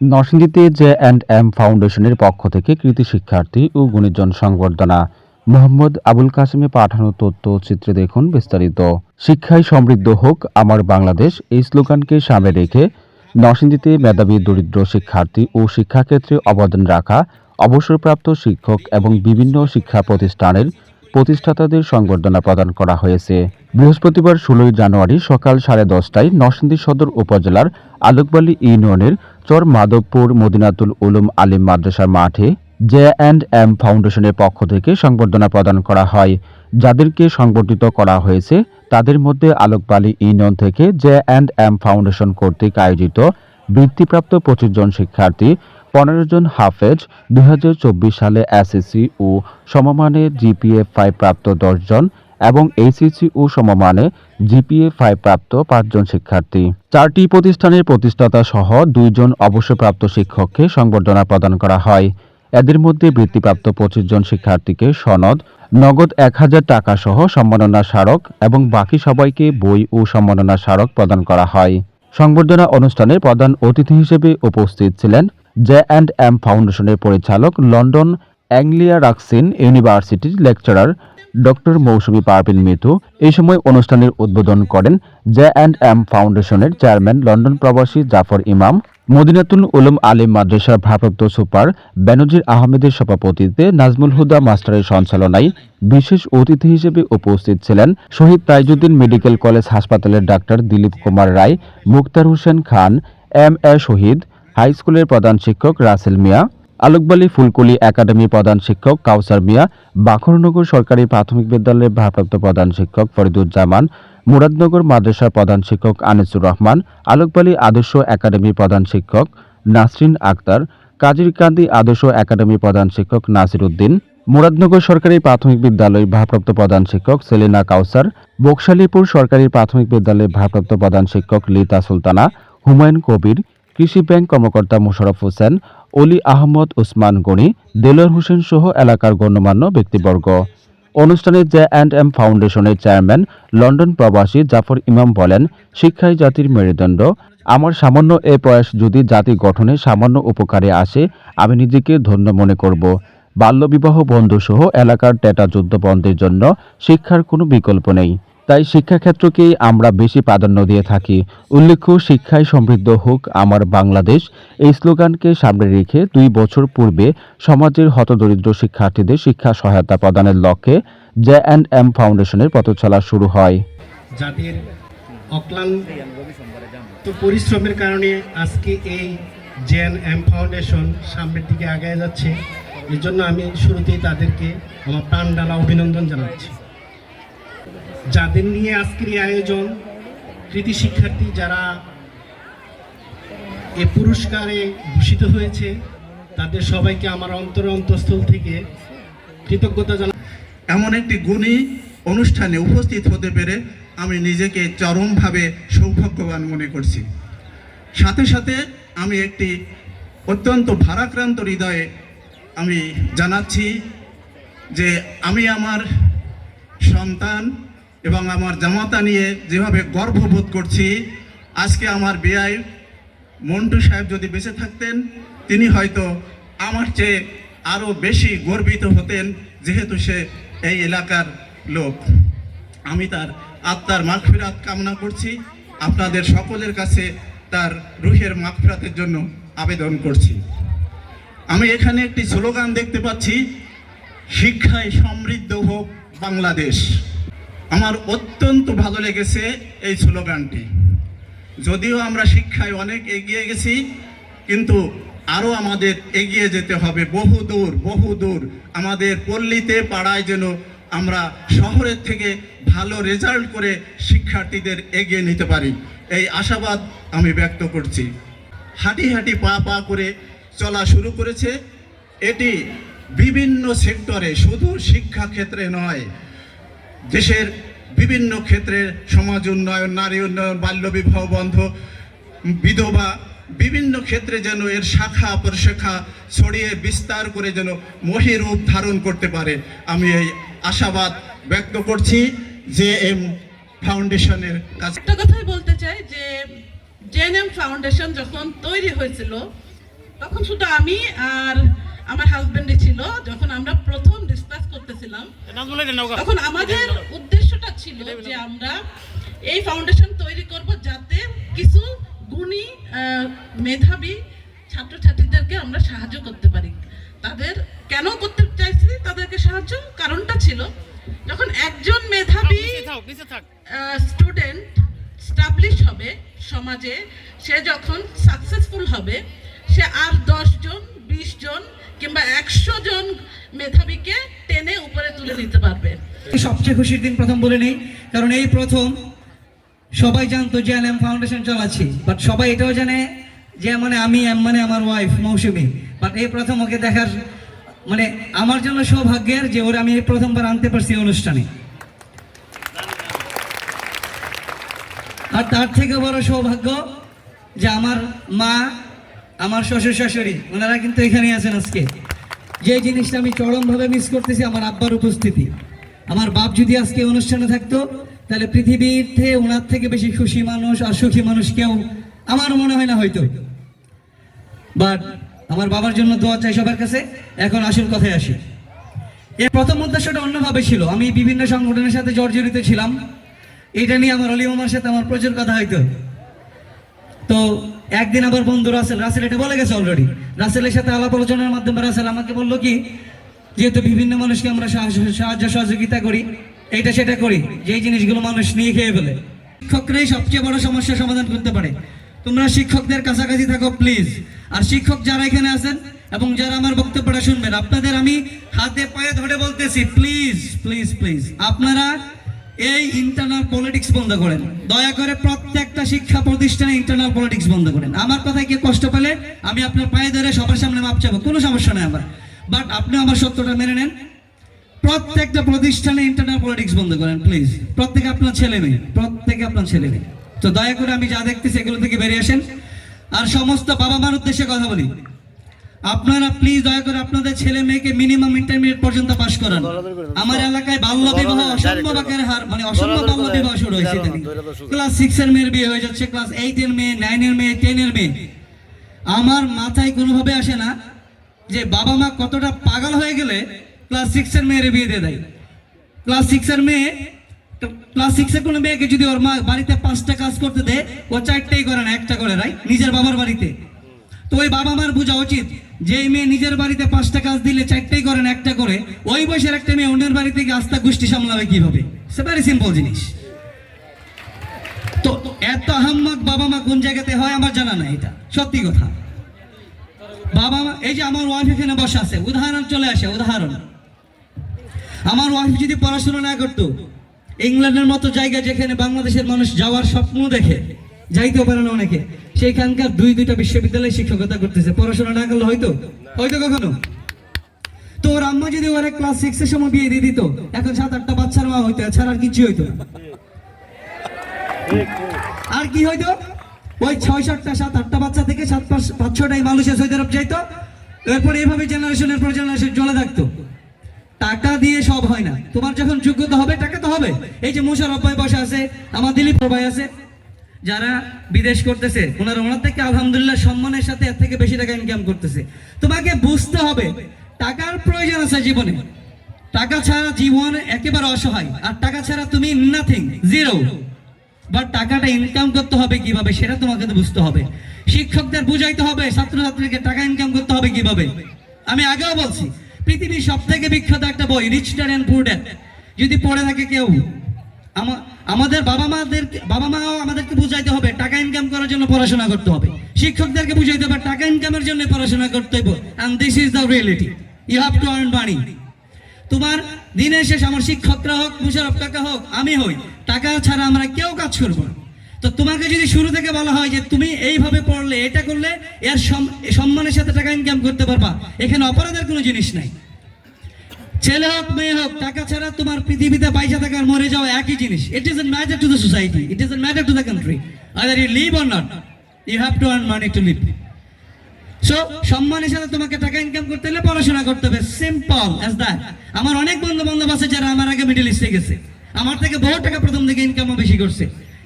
নরসিংদীতে J and M ফাউন্ডেশনের পক্ষ থেকে কৃতি শিক্ষার্থী ও গুণীজন সংবর্ধনা। মোহাম্মদ আবুল কাসিমে পাঠানো তথ্যচিত্রে দেখুন বিস্তারিত। শিক্ষায় সমৃদ্ধ হোক আমার বাংলাদেশ, এই স্লোগানকে সামনে রেখে নরসিংদীতে মেধাবী দরিদ্র শিক্ষার্থী ও শিক্ষাক্ষেত্রে অবদান রাখা অবসরপ্রাপ্ত শিক্ষক এবং বিভিন্ন শিক্ষা প্রতিষ্ঠানের প্রতিষ্ঠাতাদের সংবর্ধনা প্রদান করা হয়েছে। বৃহস্পতিবার ষোলোই জানুয়ারি সকাল সাড়ে দশটায় নরসিংদী সদর উপজেলার আলোকবালি ইউনিয়নের চর মাধবপুর মদিনাতুল উলুম আলিম মাদ্রাসার মাঠে জে অ্যান্ড এম ফাউন্ডেশনের পক্ষ থেকে সংবর্ধনা প্রদান করা হয়। যাদেরকে সংবর্ধিত করা হয়েছে, তাদের মধ্যে আলোকবালি ইউনিয়ন থেকে জে অ্যান্ড এম ফাউন্ডেশন কর্তৃক আয়োজিত বৃত্তিপ্রাপ্ত পঁচিশ জন শিক্ষার্থী পনেরো জন হাফেজ, দুই হাজার চব্বিশ সালে এসএসসি ও সমমানে জিপিএ ফাইভ প্রাপ্ত দশজন এবং এইচএসসি ও সমমানে জিপিএ ফাইভ প্রাপ্ত পাঁচজন শিক্ষার্থী। চারটি প্রতিষ্ঠানের প্রতিষ্ঠাতা সহ দুইজন অবসরপ্রাপ্ত শিক্ষককে সংবর্ধনা প্রদান করা হয়। এদের মধ্যে বৃত্তিপ্রাপ্ত পঁচিশ জন শিক্ষার্থীকে সনদ, নগদ এক হাজার টাকা সহ সম্মাননা স্মারক এবং বাকি সবাইকে বই ও সম্মাননা স্মারক প্রদান করা হয়। সংবর্ধনা অনুষ্ঠানে প্রধান অতিথি হিসেবে উপস্থিত ছিলেন জে অ্যান্ড এম ফাউন্ডেশনের পরিচালক লন্ডন অ্যাংলিয়া রাক্সিন ইউনিভার্সিটির লেকচারার ডক্টর মৌসুমী পারভিন মিতু এই সময় অনুষ্ঠানের উদ্বোধন করেন জে অ্যান্ড এম ফাউন্ডেশনের চেয়ারম্যান লন্ডন প্রবাসী জাফর ইমাম, মদিনাতুল উলুম আলিম মাদ্রাসার ভারপ্রাপ্ত সুপার বেনজির আহমেদের সভাপতিত্বে নাজমুল হুদা মাস্টারের সঞ্চালনায় বিশেষ অতিথি হিসেবে উপস্থিত ছিলেন শহীদ তাইজুদ্দিন মেডিকেল কলেজ হাসপাতালের doctor Dilip Kumar Roy, Mukhtar Hossain Khan, M A Shahid high school প্রধান শিক্ষক রাসেল মিয়া, আলোকবালী ফুলকলি একাডেমি প্রধান শিক্ষক কাউসার মিয়া, বাখরনগর সরকারি প্রাথমিক বিদ্যালয়ের ভারপ্রাপ্ত প্রধান শিক্ষক ফরিদুজ্জামান, মুরাদনগর মাদ্রাসার প্রধান শিক্ষক আনিসুর রহমান, আলোকবালী আদর্শ একাডেমি প্রধান শিক্ষক নাসরিন আক্তার কাজিরকান্দি আদর্শ একাডেমি প্রধান শিক্ষক নাসির উদ্দিন, মুরাদনগর সরকারি প্রাথমিক বিদ্যালয়ের ভারপ্রাপ্ত প্রধান শিক্ষক সেলিনা কাউসার, বকশালীপুর সরকারি প্রাথমিক বিদ্যালয়ের ভারপ্রাপ্ত প্রধান শিক্ষক লিতা সুলতানা, হুমায়ুন কবির কৃষি ব্যাংক কর্মকর্তা মোশারফ হোসেন, অলি আহমদ ওসমান গনি, দেলোয়ার হোসেন সহ এলাকার গণ্যমান্য ব্যক্তিবর্গ। অনুষ্ঠানে জে অ্যান্ড এম ফাউন্ডেশনের চেয়ারম্যান লন্ডন প্রবাসী জাফর ইমাম বলেন, শিক্ষাই জাতির মেরুদণ্ড। আমার সামান্য এ প্রয়াস যদি জাতি গঠনে সামান্য উপকারে আসে, আমি নিজেকে ধন্য মনে করব। বাল্যবিবাহ বন্ধ সহ এলাকার টেটা যুদ্ধ বন্ধের জন্য শিক্ষার কোনো বিকল্প নেই। তাই শিক্ষাক্ষেত্রকেই আমরা বেশি প্রাধান্য দিয়ে থাকি। উল্লেখ্য, শিক্ষায় সমৃদ্ধ হোক আমার বাংলাদেশ, এই স্লোগানকে সামনে রেখে দুই বছর পূর্বে সমাজের হতদরিদ্র শিক্ষার্থীদের শিক্ষা সহায়তা প্রদানের লক্ষ্যে জে অ্যান্ড এম ফাউন্ডেশনের পথচলা শুরু হয়। যাদের অক্লান্ত পরিশ্রমের কারণে আজকে এই জেন এম ফাউন্ডেশন সামনের দিকে আগায় যাচ্ছে এর জন্য আমি শুরুতেই তাদেরকে আমার প্রাণ ডালা অভিনন্দন জানাচ্ছি। যাদের নিয়ে আজকের আয়োজন, কৃতি শিক্ষার্থী যারা এ পুরস্কারে ভূষিত হয়েছে, তাদের সবাইকে আমার অন্তর অন্তঃস্থল থেকে কৃতজ্ঞতা জানা এমন একটি গুণী অনুষ্ঠানে উপস্থিত হতে পেরে আমি নিজেকে চরমভাবে সৌভাগ্যবান মনে করছি। সাথে সাথে আমি একটি অত্যন্ত ভারাক্রান্ত হৃদয়ে আমি জানাচ্ছি যে আমি আমার সন্তান এবং আমার জামাতা নিয়ে যেভাবে গর্ববোধ করছি, আজকে আমার বেআই মন্টু সাহেব যদি বেঁচে থাকতেন, তিনি হয়তো আমার চেয়ে আরও বেশি গর্বিত হতেন, যেহেতু সে এই এলাকার লোক। আমি তার আত্মার মাগফিরাত কামনা করছি। আপনাদের সকলের কাছে তার রুহের মাগফিরাতের জন্য আবেদন করছি। আমি এখানে একটি স্লোগান দেখতে পাচ্ছি, শিক্ষায় সমৃদ্ধ হোক বাংলাদেশ। আমার অত্যন্ত ভালো লেগেছে এই স্লোগানটি। যদিও আমরা শিক্ষায় অনেক এগিয়ে গেছি, কিন্তু আরও আমাদের এগিয়ে যেতে হবে। বহু দূর বহু দূর আমাদের পল্লীতে পাড়ায় যেন আমরা শহরের থেকে ভালো রেজাল্ট করে শিক্ষার্থীদের এগিয়ে নিতে পারি। এই আশাবাদ আমি ব্যক্ত করছি। হাঁটি হাঁটি পা পা করে চলা শুরু করেছে। এটি বিভিন্ন সেক্টরে শুধু শিক্ষা ক্ষেত্রে নয় দেশের বিভিন্ন ক্ষেত্রে সমাজ উন্নয়ন, নারী উন্নয়ন বাল্যবিবাহ বন্ধ, বিধবা বিভিন্ন ক্ষেত্রে যেন এর শাখা প্রশাখা ছড়িয়ে বিস্তার করে যেন মহিরূপ ধারণ করতে পারে। আমি এই আশাবাদ ব্যক্ত করছি যে এম ফাউন্ডেশনের কাছে একটা কথাই বলতে চাই যে জেএনএম ফাউন্ডেশন যখন তৈরি হয়েছিল, তখন শুধু আমি আর আমার হাজবেন্ডে ছিল যখন আমরা প্রথম ডিসকাস করতেছিলাম তখন আমাদের উদ্দেশ্যটা ছিল যে আমরা এই ফাউন্ডেশন তৈরি করব যাতে কিছু গুণী মেধাবী ছাত্রছাত্রীদেরকে আমরা সাহায্য করতে পারি। তাদের কেন করতে চাইছি? তাদেরকে সাহায্য কারণটা ছিল যখন একজন মেধাবী স্টুডেন্ট স্টাবলিশ হবে সমাজে সে যখন সাকসেসফুল হবে সে আর দশজন বিশ জন কিংবা একশো জন মেধাবীকে টেনে উপরে তুলে নিতে পারবে। সবচেয়ে খুশির দিন প্রথম বলে নেই, কারণ এই প্রথম সবাই জানতো যে এম ফাউন্ডেশন চালাচ্ছি বাট সবাই এটাও জানে যে মানে আমি, এম মানে আমার ওয়াইফ মৌসুমি। বাট এই প্রথম ওকে দেখার মানে আমার জন্য সৌভাগ্যের যে ওরা আমি এই প্রথমবার আনতে পারছি অনুষ্ঠানে। আর তার থেকে বড় সৌভাগ্য যে আমার মা আমার শ্বশুর শাশুড়ি, ওনারা কিন্তু এখানেই আছেন আজকে। যে জিনিসটা আমি চরমভাবে মিস করতেছি, আমার আব্বার উপস্থিতি। আমার বাপ যদি আজকে অনুষ্ঠানে থাকতো, তাহলে পৃথিবীতে ওনার থেকে বেশি খুশি মানুষ আর সুখী মানুষ কেউ আমার মনে হয় না হয়তো। বাট আমার বাবার জন্য দোয়া চাই সবার কাছে। এখন আসল কথায় আসি। এর প্রথম উদ্দেশ্যটা অন্যভাবে ছিল। আমি বিভিন্ন সংগঠনের সাথে জর্জরিত ছিলাম। এটা নিয়ে আমার অলিমার সাথে আমার প্রচুর কথা হইতো। তো একদিন আবার বন্ধু রাসেল রাসেল এটা বলে গেছে অলরেডি রাসেলের সাথে আলাপ আলোচনার মাধ্যমে রাসেল আমাকে বলল কি, যেহেতু বিভিন্ন মানুষকে আমরা সাহায্য সহযোগিতা করি এটা সেটা করি, যেই জিনিসগুলো মানুষ নিয়ে খেয়ে ফেলে। শিক্ষকরাই সবচেয়ে বড় সমস্যার সমাধান করতে পারে। তোমরা শিক্ষকদের কাছাকাছি থাকো প্লিজ আর শিক্ষক যারা এখানে আছেন এবং যারা আমার বক্তব্যটা শুনবেন, আপনাদের আমি হাতে পায়ে ধরে বলতেছি প্লিজ প্লিজ প্লিজ আপনারা এই ইন্টারনাল পলিটিক্স বন্ধ করেন। দয়া করে প্রত্যেকটা শিক্ষা প্রতিষ্ঠানে ইন্টারনাল পলিটিক্স বন্ধ করেন। আমার কথায় কি কষ্ট পেলে আমি আপনার পায়ে ধরে সবার সামনে মাপ চাবো। কোনো সমস্যা নেই আমার। বাট আপনি আমার সত্যটা মেনে নেন। প্রত্যেকটা প্রতিষ্ঠানে ইন্টারনাল পলিটিক্স বন্ধ করেন প্লিজ প্রত্যেকে আপনার ছেলে মেয়ে, প্রত্যেকে আপনার ছেলে মেয়ে। তো দয়া করে আমি যা দেখতেছি এগুলো থেকে বেরিয়ে আসেন। আর সমস্ত বাবা মার উদ্দেশ্যে কথা বলি। আপনারা প্লিজ দয়া করে আপনাদের ছেলে মেয়েকে মিনিমাম ইন্টারমিডিয়েট পর্যন্ত পাশ করান। আমার এলাকায় বাল্য বিবাহ অসম্ভব আকারে হার মানে অসম্ভব বাল্য বিবাহ শুরু হয়েছে ক্লাস সিক্স এর মেয়ের বিয়ে হয়ে যাচ্ছে ক্লাস এইট এর মেয়ে নাইন এর মেয়ে টেন এর মেয়ে। আমার মাথায় কোনোভাবে আসে না যে বাবা মা কতটা পাগল হয়ে গেলে ক্লাস সিক্স এর মেয়ের বিয়ে দিয়ে দেয়। ক্লাস সিক্স এর মেয়ে ক্লাস সিক্স এর কোনো মেয়েকে যদি ওর মা বাড়িতে পাঁচটা কাজ করতে দেয় ও চারটেই করে না একটা করে রাই নিজের বাবার বাড়িতে। তো ওই বাবা মার বোঝা উচিত। যে মেয়ে নিজের বাড়িতে পাঁচটা কাজ দিলে চারটেই করেন একটা করে, ওই বয়সের একটা মেয়ে অন্যের বাড়ি থেকে আস্থা গোষ্ঠী সামলাবে কীভাবে? সে ভেরি সিম্পল জিনিস। তো এত আহাম্মক বাবা মা কোন জায়গাতে হয় আমার জানা নাই এটা, সত্যি কথা। বাবা মা এই যে আমার ওয়াইফ এখানে বসে আছে, উদাহরণ চলে আসে, উদাহরণ। আমার ওয়াইফ যদি পড়াশোনা না করতো ইংল্যান্ডের মতো জায়গা যেখানে বাংলাদেশের মানুষ যাওয়ার স্বপ্ন দেখে যাইতেও পারে না অনেকে। সেইখানকার দুই দুইটা বিশ্ববিদ্যালয়ে শিক্ষকতা করতেছে। পড়াশোনা না করলে হয়তো? হয়তো কখনো? তো ওর আম্মা যদি ওরা ক্লাস সিক্স এর সময় বিয়ে দিয়ে দিত, এখন সাত আটটা বাচ্চার মা হইতো ছাড়া আর কিছু হইতো আর কি হইতো? ওই ছয় সাতটা, সাত আটটা বাচ্চা থেকে সাত পাঁচ পাঁচ ছটাই মানুষের সৌদি আরব যাইতো। এরপরে এইভাবে জেনারেশনের পর জেনারেশন চলে থাকতো। টাকা দিয়ে সব হয় না। তোমার যখন যোগ্যতা হবে, টাকা তো হবে। এই যে মুশারফ ভাই বসে আছে, আমার দিলীপ ভাই আছে যারা বিদেশ করতেছে, ওনারা ওনার থেকে আলহামদুলিল্লাহ সম্মানের সাথে এর থেকে বেশি টাকা ইনকাম করতেছে। তোমাকে বুঝতে হবে, টাকার প্রয়োজন আছে জীবনে। টাকা ছাড়া জীবন একেবারে অসহায়, আর টাকা ছাড়া তুমি নাথিং জিরো বাট টাকাটা ইনকাম করতে হবে কীভাবে, সেটা তোমাকে বুঝতে হবে। শিক্ষকদের বুঝাইতে হবে, ছাত্রছাত্রীকে টাকা ইনকাম করতে হবে কীভাবে। আমি আগেও বলছি, পৃথিবীর সব থেকে বিখ্যাত একটা বই Rich Dad and Poor Dad যদি পড়ে থাকে কেউ আমাদের বাবা মাদের বাবা মাও আমাদেরকে বুঝাইতে হবে, টাকা ইনকাম করার জন্য পড়াশোনা করতে হবে। শিক্ষকদেরকে বুঝাইতে হবে, টাকা ইনকামের জন্য পড়াশোনা করতে হবে and this is the reality you have to earn money তোমার দিনের শেষ আমার শিক্ষকরা হোক মুশারফ কাকা হোক, আমি হই, টাকা ছাড়া আমরা কেউ কাজ করব না। তো তোমাকে যদি শুরু থেকে বলা হয় যে তুমি এইভাবে পড়লে, এটা করলে এর সম- সম্মানের সাথে টাকা ইনকাম করতে পারবা, এখানে অপরাধের কোনো জিনিস নাই। ছেলে হোক, মেয়ে হোক, টাকা ছাড়া তোমার পৃথিবীতে পয়সা থাকার মরে যাওয়া একই জিনিস। It is matter to the society it is matter to the country other you live or not you have to earn money to live so সম্মানের সাথে তোমাকে টাকা ইনকাম করতে হলে পড়াশোনা করতে হবে। সিম্পল অ্যাজ দ্যাট আমার অনেক বন্ধু বান্ধব আছে যারা আমার আগে মিডল ইস্টে গেছে। আমার থেকে বহু টাকা প্রথম দিকে ইনকামও বেশি করছে।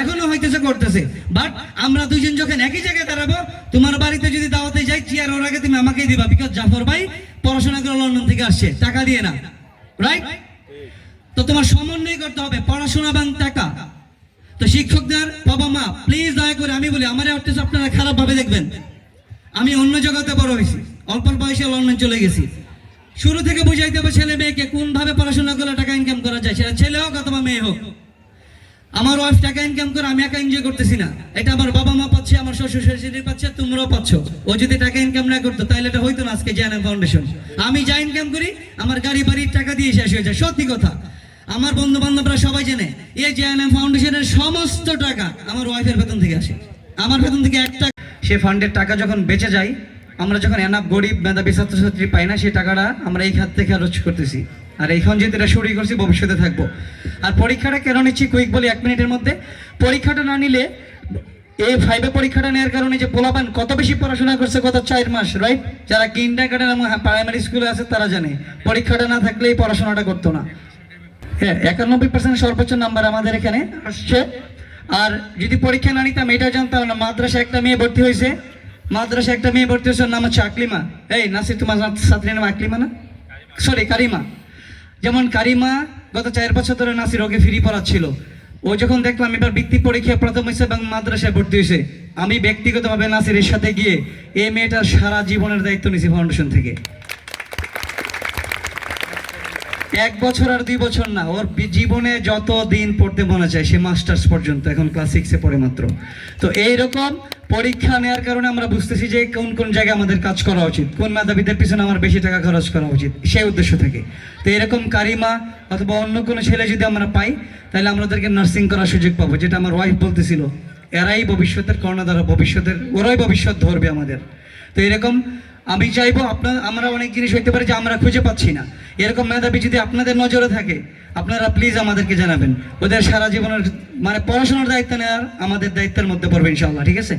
এখনও হইতেছে, করতেছে। বাট আমরা দুইজন যখন একই জায়গায় দাঁড়াবো, তোমার বাড়িতে যদি দাওয়াতে যাই, চেয়ার ওর আগে তুমি আমাকেই দিবা বিকজ জাফর ভাই পড়াশোনা করে লন্ডন থেকে আসছে, টাকা দিয়ে না। রাইট তো তোমার সমন্বয় করতে হবে, পড়াশোনা এবং টাকা। তো শিক্ষকদের, বাবা মা প্লিজ দয়া করে আমি বলি, আমার হচ্ছে আপনারা খারাপ ভাবে দেখবেন। আমি অন্য জগতে বড় হয়েছি, অল্প বয়সে লন্ডন চলে গেছি। শুরু থেকে বুঝাইতে হবে ছেলে মেয়েকে কোন ভাবে পড়াশোনা করলে টাকা ইনকাম করা যায়, সেটা ছেলে হোক অথবা মেয়ে হোক। আমার ওয়াইফ টাকা ইনকাম করে আমি একা এনজয় করতেছি না। এটা আমার বাবা মা পাচ্ছে, আমার শ্বশুর শাশুড়ি পাচ্ছে, তোমরাও পাচ্ছ। ও যদি টাকা ইনকাম না করতো, তাহলে এটা হইতো না আজকে জানা ফাউন্ডেশন আমি যা ইনকাম করি, আমার গাড়ি বাড়ির টাকা দিয়ে শেষ হয়ে যায়। সত্যি কথা। আমার বন্ধু বান্ধবরা সবাই জানে, এই জেএনএম ফাউন্ডেশনের সমস্ত টাকা আমার ওয়াইফের বেতন থেকে আসে। আমার বেতন থেকে একটা সে ফান্ডের টাকা যখন বেঁচে যায়, আমরা যখন এনাফ গরিব মেধাবী ছাত্রছাত্রী পাই না সেই টাকাটা আমরা এই খাত থেকে খরচ করতেছি। আর এখন যেহেতু এটা শুরু করছি, ভবিষ্যতে থাকব। আর পরীক্ষাটা কেন নিচ্ছি কুইক বলি এক মিনিটের মধ্যে? পরীক্ষাটা না নিলে এই ফাইভে পরীক্ষাটা নেওয়ার কারণে যে পোলাপান কত বেশি পড়াশোনা করছে গত চার মাস রাইট যারা কিন্ডার গার্ডেন এবং প্রাইমারি স্কুলে আছে তারা জানে, পরীক্ষাটা না থাকলে এই পড়াশোনাটা করতো না। হ্যাঁ একানব্বই পার্সেন্ট সর্বোচ্চ নাম্বার আমাদের এখানে আসছে। আর যদি পরীক্ষা না নিতাম, এটা জানতাম না মাদ্রাসা একটা মেয়ে ভর্তি হয়েছে। মাদ্রাসা একটা মেয়ে ভর্তি হয়েছে নাম হচ্ছে আকলিমা। এই নাসির, তোমার ছাত্রীর নাম আকলিমা না? সরি কারিমা। যেমন কারিমা গত চার বছর ধরে নাসির ওকে ফ্রি পড়াচ্ছিল। ও যখন দেখলাম এবার বৃত্তি পরীক্ষা প্রথম হয়েছে এবং মাদ্রাসায় ভর্তি হয়েছে, আমি ব্যক্তিগতভাবে নাসিরের সাথে গিয়ে এই মেয়েটার সারা জীবনের দায়িত্ব নিয়েছি ফাউন্ডেশন থেকে। এক বছর আর দুই বছর না, ওর জীবনে যত দিন পড়তে মনে চায়, সে মাস্টার্স পর্যন্ত, এখন ক্লাস সিক্সে পড়ে মাত্র। তো এইরকম পরীক্ষা নেওয়ার কারণে আমরা বুঝতেছি যে কোন কোন জায়গায় আমাদের কাজ করা উচিত, কোন মেধাবীদের পিছনে আমার বেশি টাকা খরচ করা উচিত, সেই উদ্দেশ্য থেকে। তো এরকম কারিমা অথবা অন্য কোনো ছেলে যদি আমরা পাই, তাহলে আমরা ওদেরকে নার্সিং করার সুযোগ পাবো, যেটা আমার ওয়াইফ বলতেছিল। এরাই ভবিষ্যতের কর্ণধার, ভবিষ্যতের, ওরাই ভবিষ্যৎ ধরবে আমাদের। তো এরকম আমি চাইব আপনার, আমরা অনেক জিনিস হইতে পারে যে আমরা খুঁজে পাচ্ছি না। এরকম মেধাবী যদি আপনাদের নজরে থাকে, আপনারা প্লিজ আমাদেরকে জানাবেন। ওদের সারা জীবনের মানে পড়াশোনার দায়িত্ব নেওয়ার আমাদের দায়িত্বের মধ্যে পড়বে ইনশাআল্লাহ, ঠিক আছে?